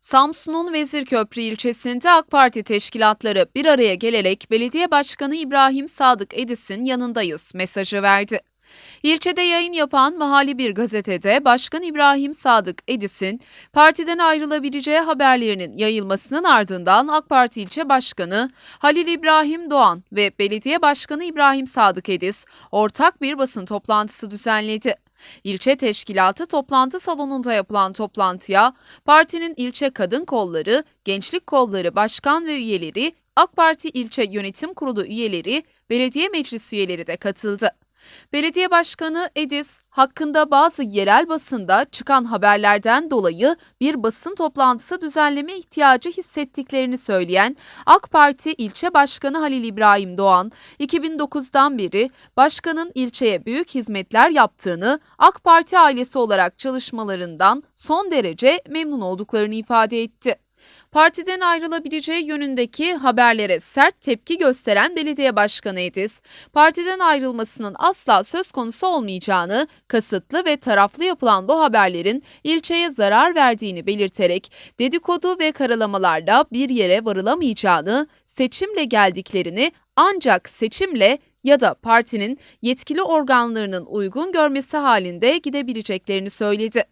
Samsun'un Vezirköprü ilçesinde AK Parti teşkilatları bir araya gelerek Belediye Başkanı İbrahim Sadık Edis'in yanındayız mesajı verdi. İlçede yayın yapan mahalli bir gazetede Başkan İbrahim Sadık Edis'in partiden ayrılabileceği haberlerinin yayılmasının ardından AK Parti ilçe başkanı Halil İbrahim Doğan ve Belediye Başkanı İbrahim Sadık Edis ortak bir basın toplantısı düzenledi. İlçe teşkilatı toplantı salonunda yapılan toplantıya partinin ilçe kadın kolları, gençlik kolları başkan ve üyeleri, AK Parti ilçe yönetim kurulu üyeleri, belediye meclis üyeleri de katıldı. Belediye Başkanı Edis hakkında bazı yerel basında çıkan haberlerden dolayı bir basın toplantısı düzenleme ihtiyacı hissettiklerini söyleyen AK Parti ilçe başkanı Halil İbrahim Doğan, 2009'dan beri başkanın ilçeye büyük hizmetler yaptığını, AK Parti ailesi olarak çalışmalarından son derece memnun olduklarını ifade etti. Partiden ayrılabileceği yönündeki haberlere sert tepki gösteren belediye başkanı Edis, partiden ayrılmasının asla söz konusu olmayacağını, kasıtlı ve taraflı yapılan bu haberlerin ilçeye zarar verdiğini belirterek dedikodu ve karalamalarla bir yere varılamayacağını, seçimle geldiklerini ancak seçimle ya da partinin yetkili organlarının uygun görmesi halinde gidebileceklerini söyledi.